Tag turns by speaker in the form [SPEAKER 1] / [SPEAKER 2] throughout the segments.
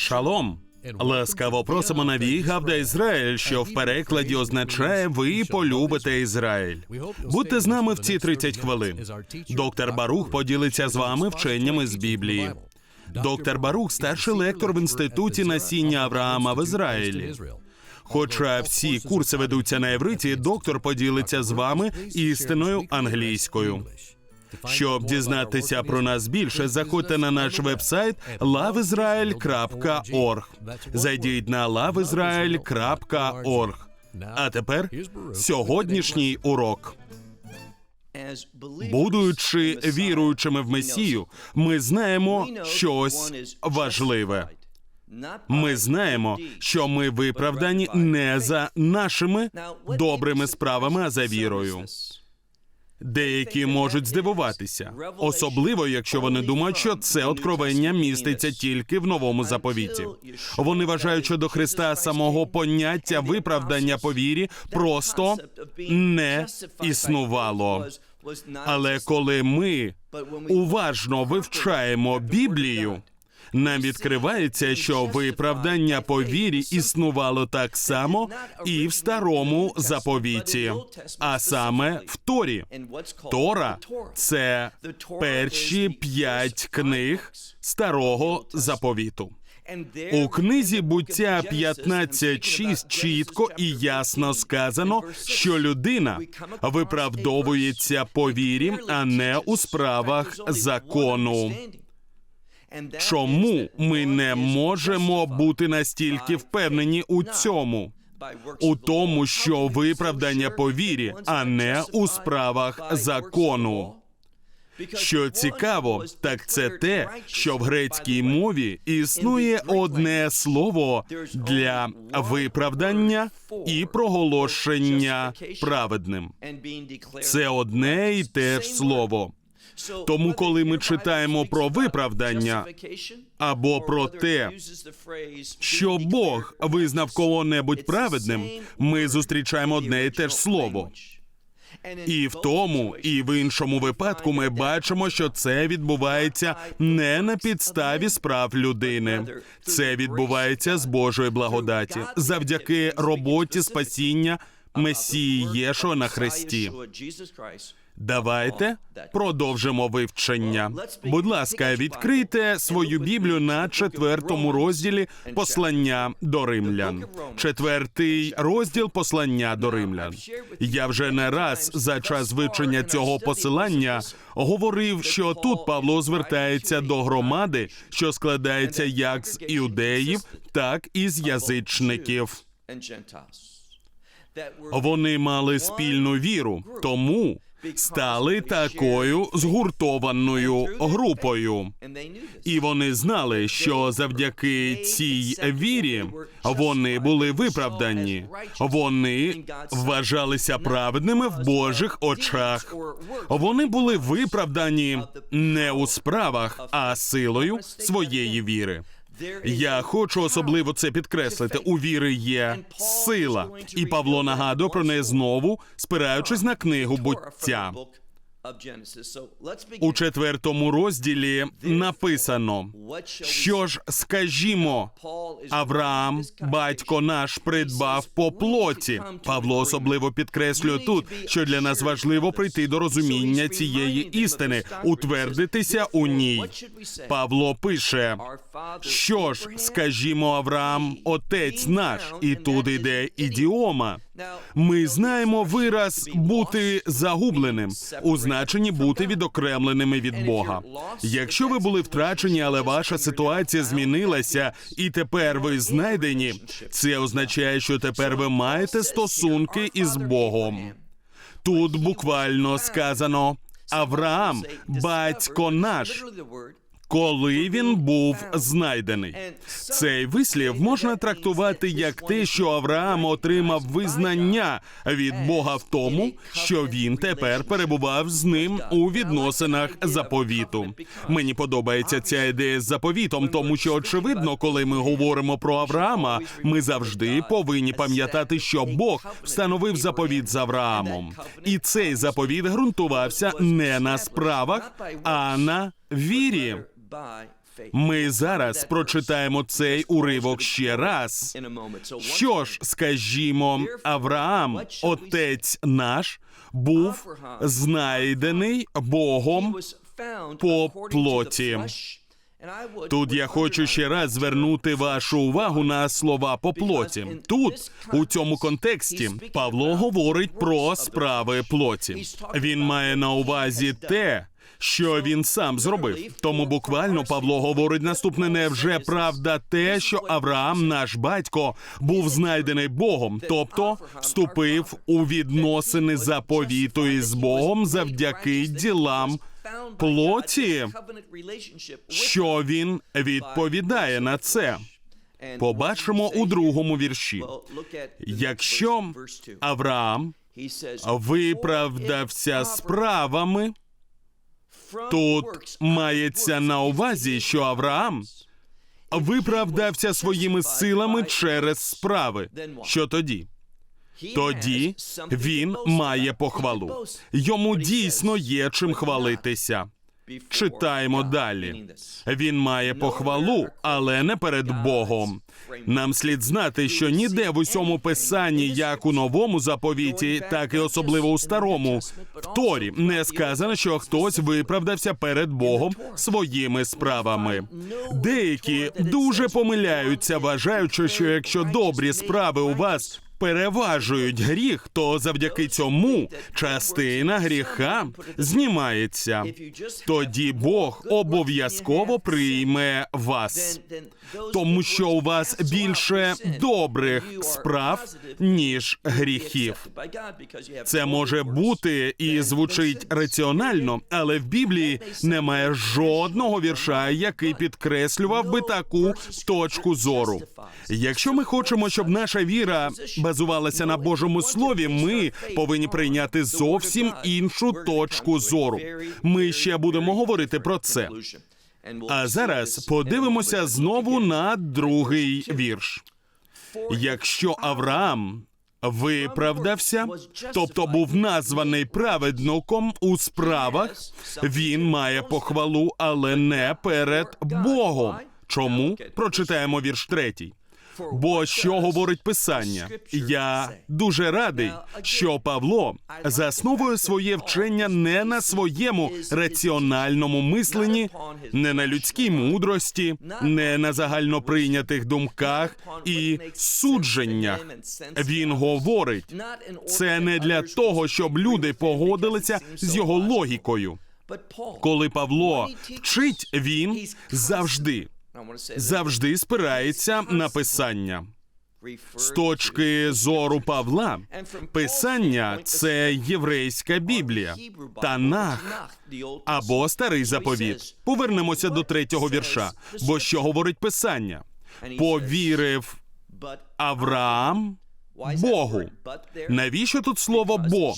[SPEAKER 1] Шалом! Ласкаво просимо на Вігавда Ізраїль, що в перекладі означає Ви полюбите Ізраїль. Будьте з нами в ці 30 хвилин. Доктор Барух поділиться з вами вченнями з Біблії. Доктор Барух старший лектор в інституті насіння Авраама в Ізраїлі. Хоча всі курси ведуться на євриті, доктор поділиться з вами істиною англійською. Щоб дізнатися про нас більше, заходьте на наш вебсайт loveisrael.org. Зайдіть на loveisrael.org. А тепер сьогоднішній урок. Будучи віруючими в Месію, ми знаємо щось важливе. Ми знаємо, що ми виправдані не за нашими добрими справами, а за вірою. Деякі можуть здивуватися, особливо якщо вони думають, що це откровення міститься тільки в новому заповіті. Вони вважають, що до Христа самого поняття виправдання по вірі просто не існувало. Але коли ми уважно вивчаємо Біблію, нам відкривається, що виправдання по вірі існувало так само і в старому заповіті, а саме в Торі. Тора це перші п'ять книг старого заповіту. У книзі буття 15.6 чітко і ясно сказано, що людина виправдовується по вірі, а не у справах закону. Чому ми не можемо бути настільки впевнені у цьому? У тому, що виправдання по вірі, а не у справах закону. Що цікаво, так це те, що в грецькій мові існує одне слово для виправдання і проголошення праведним. Це одне і те ж слово. Тому, коли ми читаємо про виправдання або про те, що Бог визнав кого-небудь праведним, ми зустрічаємо одне і те ж слово. І в тому, і в іншому випадку ми бачимо, що це відбувається не на підставі справ людини. Це відбувається з Божої благодаті завдяки роботі спасіння Месії Єшуа на хресті. Давайте продовжимо вивчення. Будь ласка, відкрийте свою біблію на четвертому розділі послання до римлян. Четвертий розділ послання до римлян. Я вже не раз за час вивчення цього посилання говорив, що тут Павло звертається до громади, що складається як з іудеїв, так і з язичників. Вони мали спільну віру, тому стали такою згуртованою групою. І вони знали, що завдяки цій вірі вони були виправдані. Вони вважалися праведними в Божих очах. Вони були виправдані не у справах, а силою своєї віри. Я хочу особливо це підкреслити. У віри є сила, і Павло нагадує про неї знову, спираючись на книгу буття. У четвертому розділі написано, що ж скажімо, Авраам, батько наш, придбав по плоті. Павло особливо підкреслює тут, що для нас важливо прийти до розуміння цієї істини, утвердитися у ній. Павло пише, що ж скажімо, Авраам, отець наш, і тут іде ідіома. Ми знаємо вираз бути загубленим у значенні бути відокремленими від Бога. Якщо ви були втрачені, але ваша ситуація змінилася, і тепер ви знайдені, це означає, що тепер ви маєте стосунки із Богом. Тут буквально сказано Авраам, батько наш коли він був знайдений. Цей вислів можна трактувати як те, що Авраам отримав визнання від Бога в тому, що він тепер перебував з ним у відносинах заповіту. Мені подобається ця ідея з заповітом, тому що очевидно, коли ми говоримо про Авраама, ми завжди повинні пам'ятати, що Бог встановив заповіт з Авраамом, і цей заповіт ґрунтувався не на справах, а на вірі. Ми зараз прочитаємо цей уривок ще раз. Що ж, скажімо, Авраам, отець наш, був знайдений Богом по плоті. Тут я хочу ще раз звернути вашу увагу на слова по плоті. Тут, у цьому контексті, Павло говорить про справи плоті. Він має на увазі те. Що він сам зробив, тому буквально Павло говорить наступне: невже правда те, що Авраам, наш батько, був знайдений Богом, тобто вступив у відносини заповіту із Богом завдяки ділам плоті, що він відповідає на це. Побачимо у другому вірші. Якщо Авраам виправдався справами, тут мається на увазі, що Авраам виправдався своїми силами через справи. Що тоді? Тоді він має похвалу. Йому дійсно є чим хвалитися. Читаємо далі. Він має похвалу, але не перед Богом. Нам слід знати, що ніде в усьому писанні, як у новому заповіті, так і особливо у старому, в Торі не сказано, що хтось виправдався перед Богом своїми справами. Деякі дуже помиляються, вважаючи, що якщо добрі справи у вас переважують гріх, то завдяки цьому частина гріха знімається. Тоді Бог обов'язково прийме вас, тому що у вас більше добрих справ, ніж гріхів. Це може бути і звучить раціонально, але в Біблії немає жодного вірша, який підкреслював би таку точку зору. Якщо ми хочемо, щоб наша віра базувалася на Божому слові, ми повинні прийняти зовсім іншу точку зору. Ми ще будемо говорити про це. А зараз подивимося знову на другий вірш. Якщо Авраам виправдався, тобто був названий праведником у справах, він має похвалу, але не перед Богом. Чому прочитаємо вірш третій? Бо що говорить писання? Я дуже радий, що Павло засновує своє вчення не на своєму раціональному мисленні, не на людській мудрості, не на загальноприйнятих думках і судженнях. Він говорить це не для того, щоб люди погодилися з його логікою. Коли Павло вчить, він завжди завжди спирається на писання. З точки зору Павла, писання це єврейська Біблія, Танах або старий заповіт. Повернемося до третього вірша. Бо що говорить писання? Повірив Авраам Богу. Навіщо тут слово бо?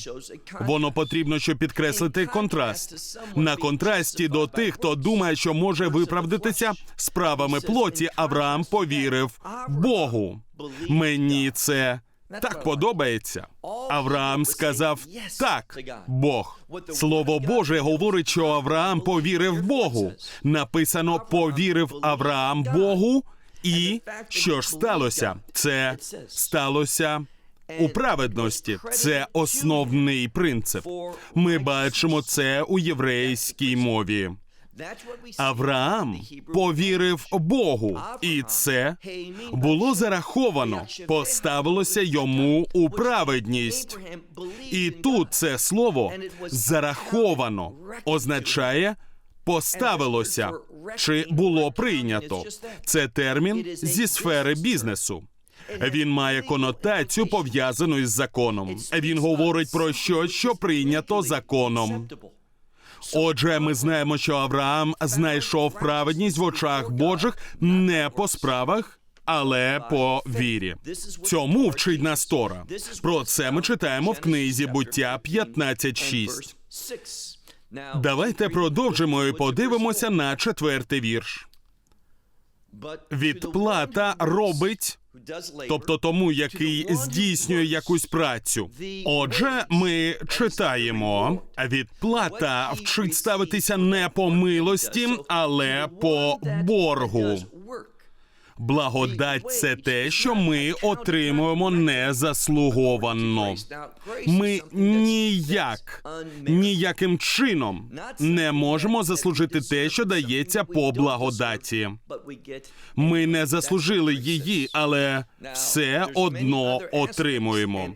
[SPEAKER 1] Воно потрібно, щоб підкреслити контраст. На контрасті до тих, хто думає, що може виправдатися справами плоті, Авраам повірив Богу. Мені це так подобається. Авраам сказав так, Бог. Слово Боже говорить, що Авраам повірив Богу. Написано повірив Авраам Богу. І що ж сталося? Це сталося у праведності. Це основний принцип. Ми бачимо це у єврейській мові. Авраам повірив Богу, і це було зараховано, поставилося йому у праведність. І тут це слово зараховано означає поставилося чи було прийнято. Це термін зі сфери бізнесу. Він має конотацію пов'язану із законом. Він говорить про щось, що прийнято законом. Отже, ми знаємо, що Авраам знайшов праведність в очах Божих не по справах. Але по вірі цьому вчить нас Тора. Про це ми читаємо в книзі буття 15.6. Давайте продовжимо і подивимося на четвертий вірш. Відплата робить тобто тому, який здійснює якусь працю. Отже, ми читаємо відплата вчить ставитися не по милості, але по боргу. Благодать це те, що ми отримуємо незаслуговано. Ми ніяк, ніяким чином не можемо заслужити те, що дається по благодаті. Ми не заслужили її, але все одно отримуємо.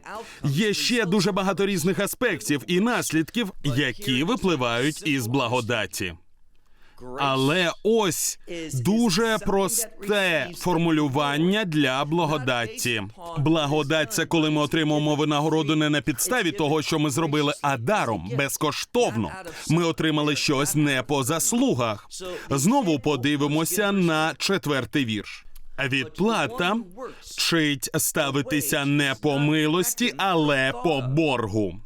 [SPEAKER 1] Є ще дуже багато різних аспектів і наслідків, які випливають із благодаті. Але ось дуже просте формулювання для благодаті. Благодать це коли ми отримуємо винагороду не на підставі того, що ми зробили, а даром безкоштовно. Ми отримали щось не по заслугах. Знову подивимося на четвертий вірш. Відплата вчить ставитися не по милості, але по боргу.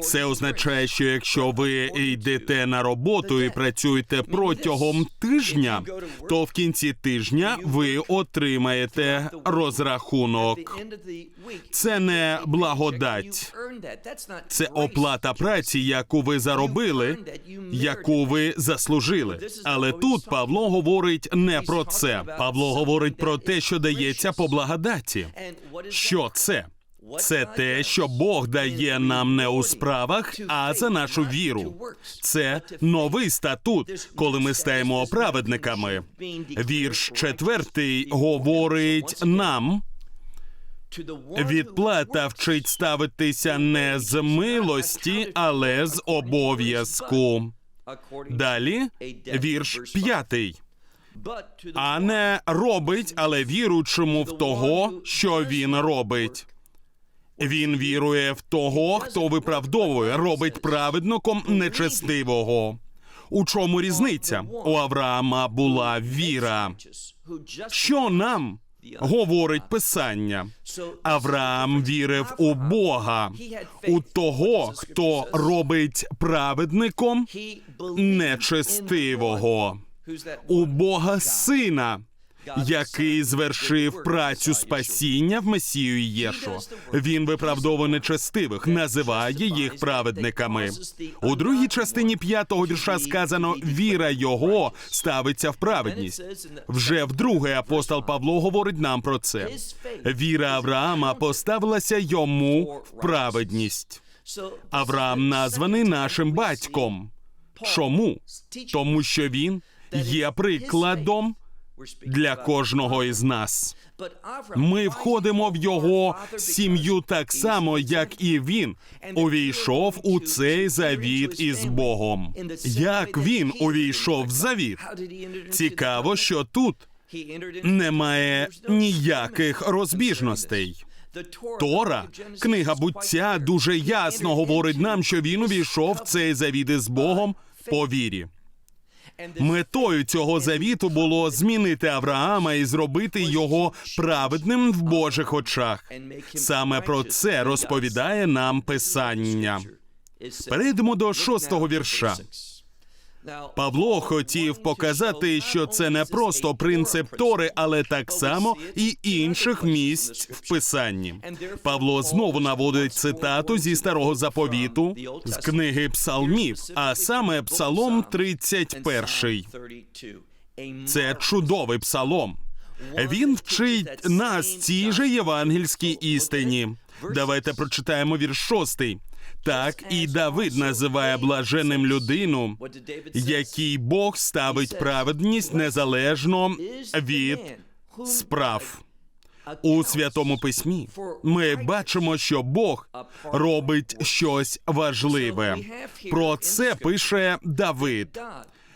[SPEAKER 1] Це означає, що якщо ви йдете на роботу і працюєте протягом тижня, то в кінці тижня ви отримаєте розрахунок. Це не благодать, це оплата праці, яку ви заробили, яку ви заслужили. Але тут Павло говорить не про це. Павло говорить про те, що дається по благодаті. Що це? Це те, що Бог дає нам не у справах, а за нашу віру. Це новий статут, коли ми стаємо праведниками. Вірш четвертий говорить нам. Відплата вчить ставитися не з милості, але з обов'язку. Далі вірш п'ятий. А не робить, але віручому в того, що він робить. Він вірує в того, хто виправдовує, робить праведником нечестивого. У чому різниця? У Авраама була віра. Що нам говорить Писання? Авраам вірив у Бога, у того, хто робить праведником нечестивого, у Бога Сина, який звершив працю спасіння в Месію Єшу. Він виправдовує нечестивих, називає їх праведниками. У другій частині п'ятого вірша сказано: віра його ставиться в праведність. Вже вдруге апостол Павло говорить нам про це. Віра Авраама поставилася йому в праведність. Авраам названий нашим батьком. Чому? Тому що він є прикладом для кожного із нас. Ми входимо в його сім'ю так само, як і він увійшов у цей завіт із Богом. Як він увійшов в завіт? Цікаво, що тут немає ніяких розбіжностей. Тора, книга буття, дуже ясно говорить нам, що він увійшов в цей завіт із Богом по вірі. Метою цього завіту було змінити Авраама і зробити його праведним в Божих очах. Саме про це розповідає нам Писання. Перейдемо до шостого вірша. Павло хотів показати, що це не просто принцип Тори, але так само і інших місць в писанні. Павло знову наводить цитату зі старого заповіту з книги Псалмів, а саме Псалом 31. Це чудовий псалом. Він вчить нас цій же євангельській істині. Давайте прочитаємо вірш шостий. Так і Давид називає блаженним людину, якій Бог ставить праведність незалежно від справ. У святому письмі ми бачимо, що Бог робить щось важливе. Про це пише Давид.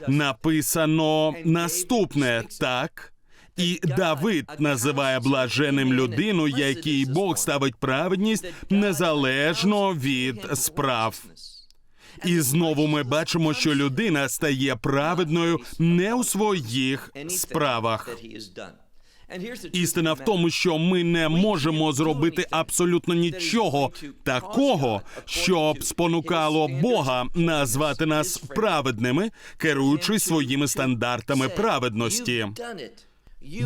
[SPEAKER 1] Написано наступне так. І Давид називає блаженним людину, якій Бог ставить праведність незалежно від справ. І знову ми бачимо, що людина стає праведною не у своїх справах. Істина в тому, що ми не можемо зробити абсолютно нічого такого, щоб спонукало Бога назвати нас праведними, керуючись своїми стандартами праведності.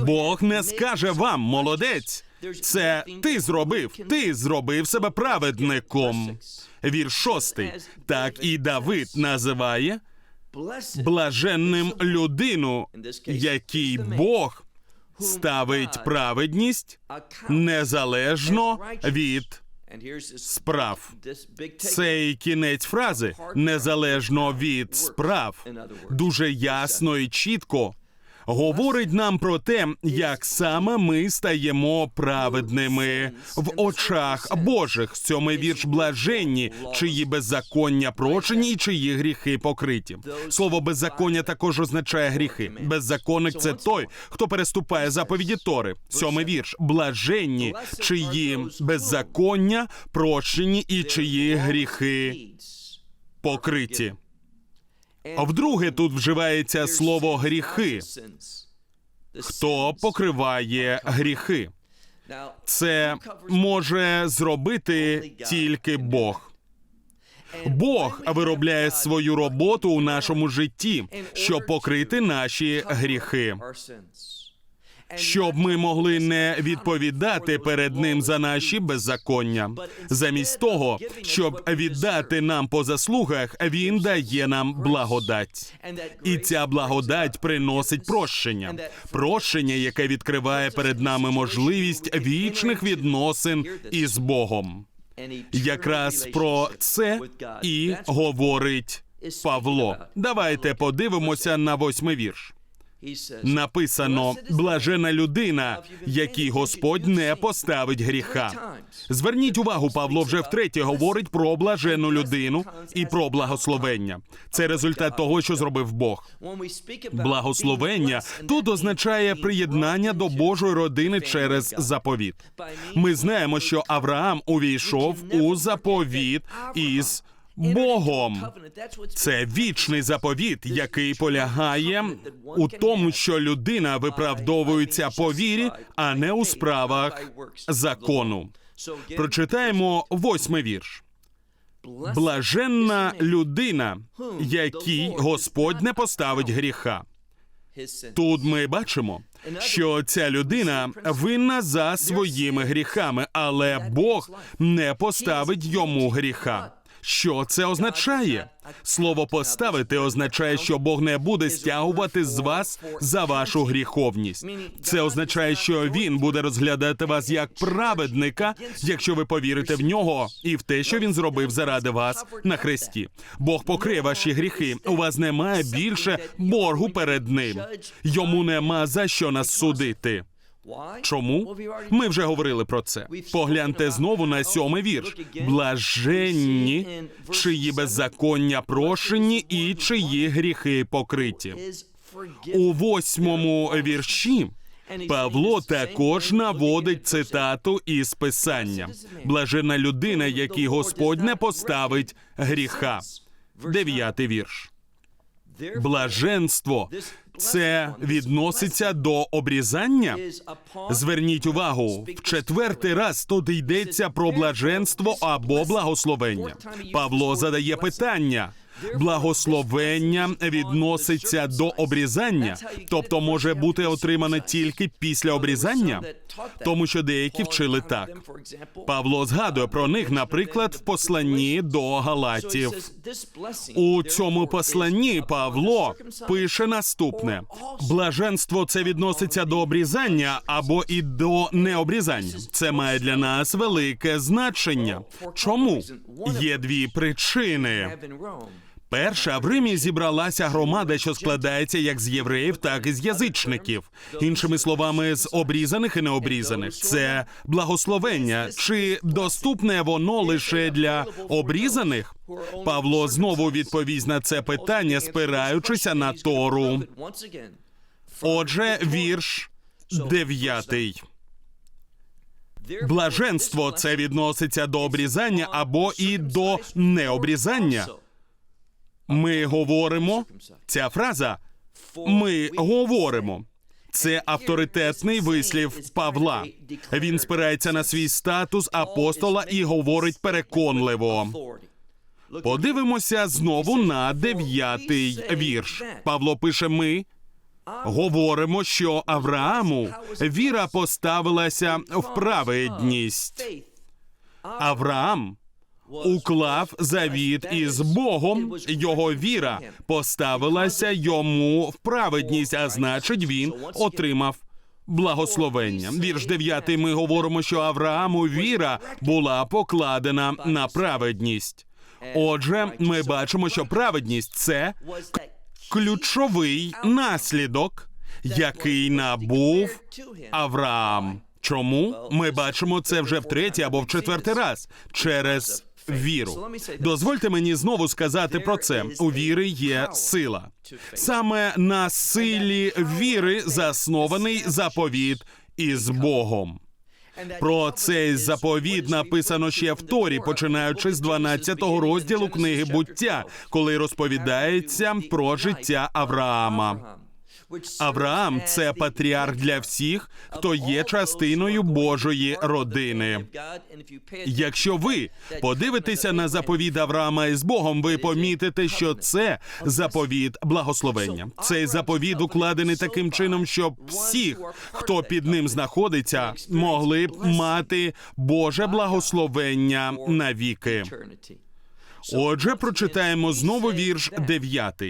[SPEAKER 1] Бог не скаже вам, молодець. Це ти зробив, ти зробив себе праведником. Вірш шостий. Так і Давид називає блаженним людину, який Бог ставить праведність незалежно від справ. Цей кінець фрази незалежно від справ дуже ясно і чітко говорить нам про те, як саме ми стаємо праведними в очах Божих. Сьомий вірш блаженні, чиї беззаконня прочені і чиї гріхи покриті. Слово беззаконня також означає гріхи. Беззаконник це той, хто переступає заповіді Тори. Сьомий вірш блаженні, чиї беззаконня прощені і чиї гріхи покриті. Вдруге тут вживається слово гріхи. Хто покриває гріхи? Це може зробити тільки Бог. Бог виробляє свою роботу у нашому житті, щоб покрити наші гріхи, щоб ми могли не відповідати перед ним за наші беззаконня. Замість того, щоб віддати нам по заслугах, він дає нам благодать. І ця благодать приносить прощення, прощення, яке відкриває перед нами можливість вічних відносин із Богом. Якраз про це і говорить Павло. Давайте подивимося на восьмий вірш. Написано блажена людина, якій Господь не поставить гріха. Зверніть увагу, Павло вже втретє говорить про блажену людину і про благословення. Це результат того, що зробив Бог. Благословення тут означає приєднання до Божої родини через заповіт. Ми знаємо, що Авраам увійшов у заповіт із Богом. Це вічний заповіт, який полягає у тому, що людина виправдовується по вірі, а не у справах закону. Прочитаємо восьмий вірш. Блаженна людина, якій Господь не поставить гріха. Тут ми бачимо, що ця людина винна за своїми гріхами, але Бог не поставить йому гріха. Що це означає? Слово поставити означає, що Бог не буде стягувати з вас за вашу гріховність. Це означає, що він буде розглядати вас як праведника, якщо ви повірите в нього і в те, що він зробив заради вас на хресті. Бог покриє ваші гріхи. У вас немає більше боргу перед ним. Йому нема за що нас судити. Чому? Ми вже говорили про це. Погляньте знову на сьомий вірш. Блаженні, чиї беззаконня прощені і чиї гріхи покриті. У восьмому вірші Павло також наводить цитату із писання: блажена людина, якій Господь не поставить гріха. Дев'ятий вірш. Блаженство це відноситься до обрізання. Зверніть увагу, в четвертий раз тут йдеться про блаженство або благословення. Павло задає питання. Благословення відноситься до обрізання, тобто може бути отримане тільки після обрізання, тому що деякі вчили так. Павло згадує про них, наприклад, в посланні до Галатів. У цьому посланні Павло пише наступне: блаженство це відноситься до обрізання або і до необрізання. Це має для нас велике значення. Чому є дві причини? Перша в Римі зібралася громада, що складається як з євреїв, так і з язичників. Іншими словами, з обрізаних і необрізаних. Це благословення. Чи доступне воно лише для обрізаних? Павло знову відповість на це питання, спираючися на Тору. Отже, вірш дев'ятий. Блаженство це відноситься до обрізання або і до необрізання. Ми говоримо. Ця фраза ми говоримо. Це авторитетний вислів Павла. Він спирається на свій статус апостола і говорить переконливо. Подивимося знову на дев'ятий вірш. Павло пише: ми говоримо, що Аврааму віра поставилася в праведність. Авраам уклав завіт із Богом. Його віра поставилася йому в праведність, а значить, він отримав. Благословення. Вірш 9 ми говоримо, що Аврааму віра була покладена на праведність. Отже, ми бачимо, що праведність це ключовий наслідок, який набув Авраам. Чому ми бачимо це вже втретє або в четвертий раз через віру? Дозвольте мені знову сказати про це. У віри є сила. Саме на силі віри заснований заповіт із Богом. Про цей заповіт написано ще в Торі, починаючи з 12 розділу книги буття, коли розповідається про життя Авраама. Авраам це патріарх для всіх, хто є частиною Божої родини. Якщо ви подивитеся на заповіт Авраама із Богом, ви помітите, що це заповіт благословення. Цей заповіт укладений таким чином, щоб всіх, хто під ним знаходиться, могли б мати Боже благословення навіки. Отже, прочитаємо знову вірш 9.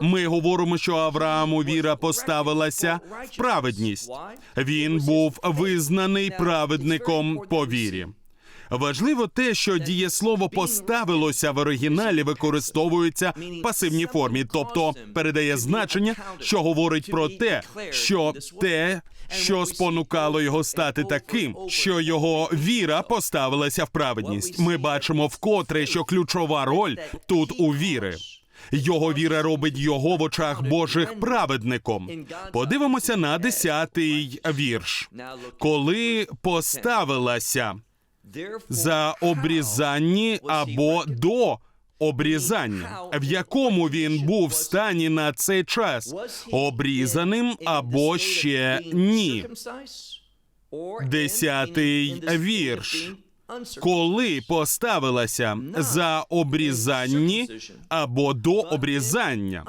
[SPEAKER 1] Ми говоримо, що Аврааму віра поставилася в праведність. Він був визнаний праведником по вірі. Важливо те, що дієслово поставилося в оригіналі використовується в пасивній формі, тобто передає значення, що говорить про те, що те, що спонукало його стати таким, що його віра поставилася в праведність. Ми бачимо вкотре, що ключова роль тут у віри. Його віра робить його в очах Божих праведником. Подивимося на десятий вірш. Коли поставилася за обрізанні або до обрізання, в якому він був в стані на цей час, обрізаним або ще ні. Десятий вірш. Коли поставилася за обрізанні або до обрізання,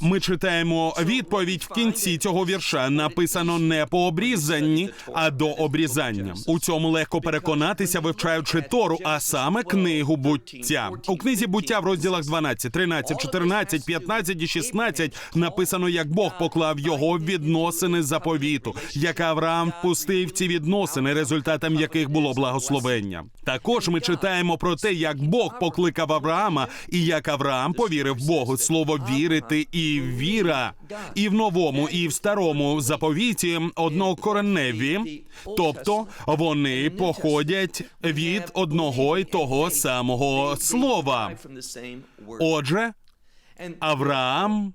[SPEAKER 1] ми читаємо відповідь в кінці цього вірша. Написано не по обрізанні, а до обрізання. У цьому легко переконатися, вивчаючи Тору, а саме книгу буття. У книзі буття в розділах 12, 13, 14, 15 і 16 написано, як Бог поклав його в відносини заповіту, як Авраам впустив ці відносини, результатом яких було благословення. Також ми читаємо про те, як Бог покликав Авраама, і як Авраам повірив Богу. Слово вірити і віра, і в новому, і в старому заповіті однокореневі, тобто вони походять від одного й того самого слова. Отже, Авраам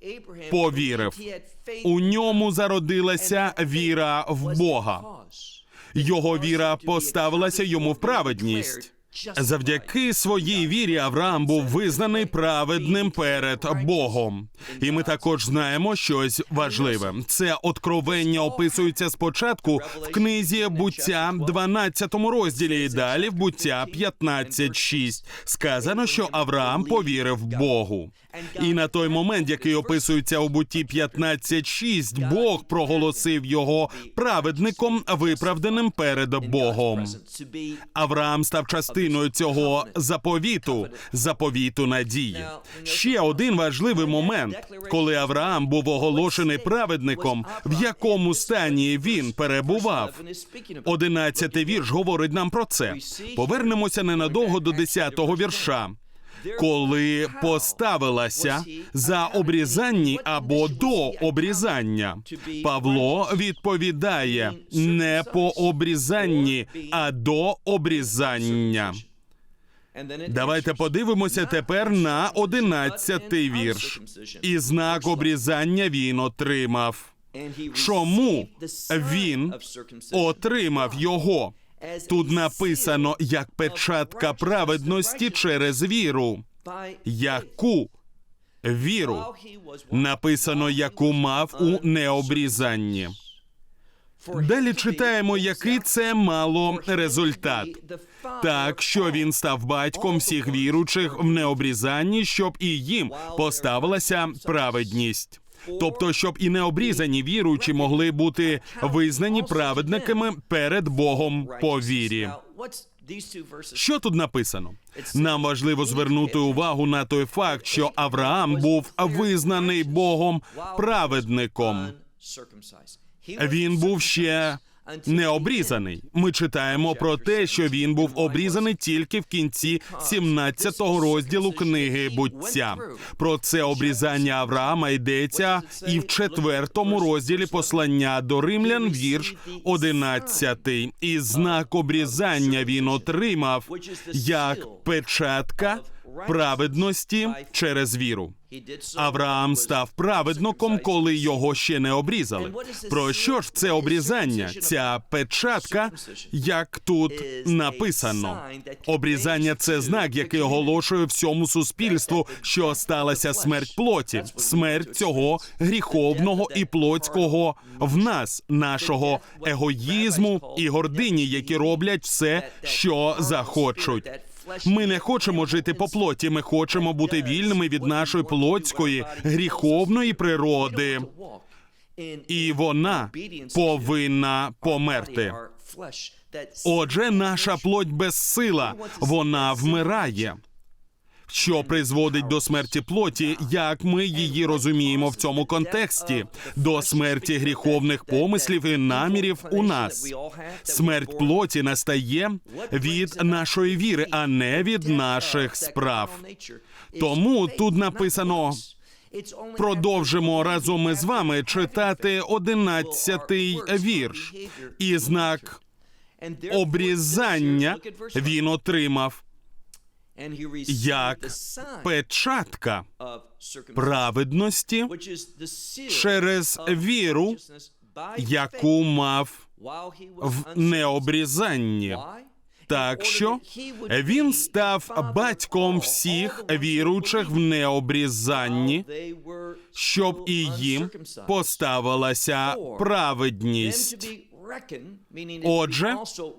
[SPEAKER 1] повірив. У ньому зародилася віра в Бога. Його віра поставилася йому в праведність. Завдяки своїй вірі Авраам був визнаний праведним перед Богом. І ми також знаємо щось важливе. Це откровення описується спочатку в книзі буття 12 розділі, і далі в буття 15.6. Сказано, що Авраам повірив Богу. І на той момент, який описується у бутті 15.6, Бог проголосив його праведником, виправданим перед Богом. Авраам став частиною цього заповіту, заповіту надії. Ще один важливий момент, коли Авраам був оголошений праведником, в якому стані він перебував. Одинадцятий вірш говорить нам про це. Повернемося ненадовго до десятого вірша. Коли поставилася за обрізанні або до обрізання, Павло відповідає не по обрізанні, а до обрізання. Давайте подивимося тепер на одинадцятий вірш. І знак обрізання він отримав. Чому він отримав його? Тут написано як печатка праведності через віру. Яку віру написано, яку мав у необрізанні. Далі читаємо, який це мало результат. Так, що він став батьком всіх віручих в необрізанні, щоб і їм поставилася праведність. Тобто, щоб і необрізані віруючі могли бути визнані праведниками перед Богом по вірі. Що тут написано? Нам важливо звернути увагу на той факт, що Авраам був визнаний Богом праведником. Він був ще не обрізаний. Ми читаємо про те, що він був обрізаний тільки в кінці 17-го розділу книги буття. Про це обрізання Авраама йдеться і в четвертому розділі послання до римлян, вірш 11. І знак обрізання він отримав як печатка праведності через віру. Авраам став праведником, коли його ще не обрізали. Про що ж це обрізання? Ця печатка, як тут написано, обрізання це знак, який оголошує всьому суспільству, що сталася смерть плоті, смерть цього гріховного і плотського в нас, нашого егоїзму і гордині, які роблять все, що захочуть. Ми не хочемо жити по плоті. Ми хочемо бути вільними від нашої плотської гріховної природи, і вона повинна померти. Отже, наша плоть безсила, вона вмирає. Що призводить до смерті плоті, як ми її розуміємо в цьому контексті, до смерті гріховних помислів і намірів у нас. Смерть плоті настає від нашої віри, а не від наших справ. Тому тут написано. Продовжимо разом із вами читати одинадцятий вірш. І знак обрізання він отримав як печатка праведності через віру, яку мав в необрізанні. Так що він став батьком всіх віруючих в необрізанні, щоб і їм поставилася праведність. Отже,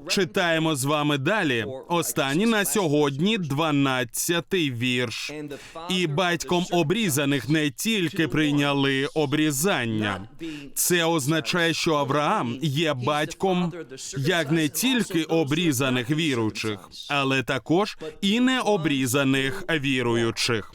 [SPEAKER 1] читаємо з вами далі. Останній на сьогодні 12-й вірш. І батьком обрізаних не тільки прийняли обрізання. Це означає, що Авраам є батьком як не тільки обрізаних віруючих, але також і необрізаних віруючих.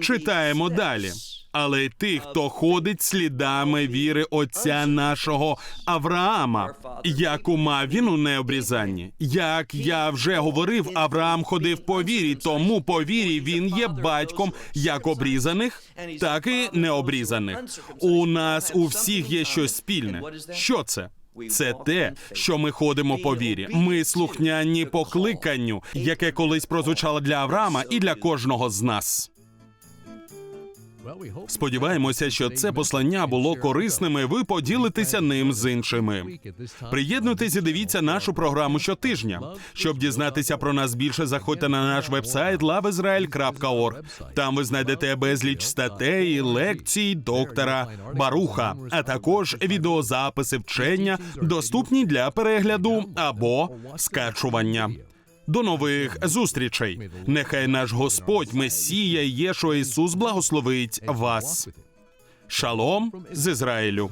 [SPEAKER 1] Читаємо далі. Але й тих, хто ходить слідами віри отця нашого Авраама, яку мав він у необрізанні. Як я вже говорив, Авраам ходив по вірі, тому по вірі він є батьком як обрізаних, так і необрізаних. У нас у всіх є щось спільне. Що це? Це те, що ми ходимо по вірі. Ми слухняні покликанню, яке колись прозвучало для Авраама і для кожного з нас. Сподіваємося, що це послання було корисним. і Ви поділитеся ним з іншими. Приєднуйтесь і дивіться нашу програму щотижня. Щоб дізнатися про нас більше, заходьте на наш вебсайт loveisrael.org. Там ви знайдете безліч статей, лекцій доктора Баруха, а також відеозаписи вчення, доступні для перегляду або скачування. До нових зустрічей. Нехай наш Господь, Месія Єшо Ісус благословить вас. Шалом з Ізраїлю.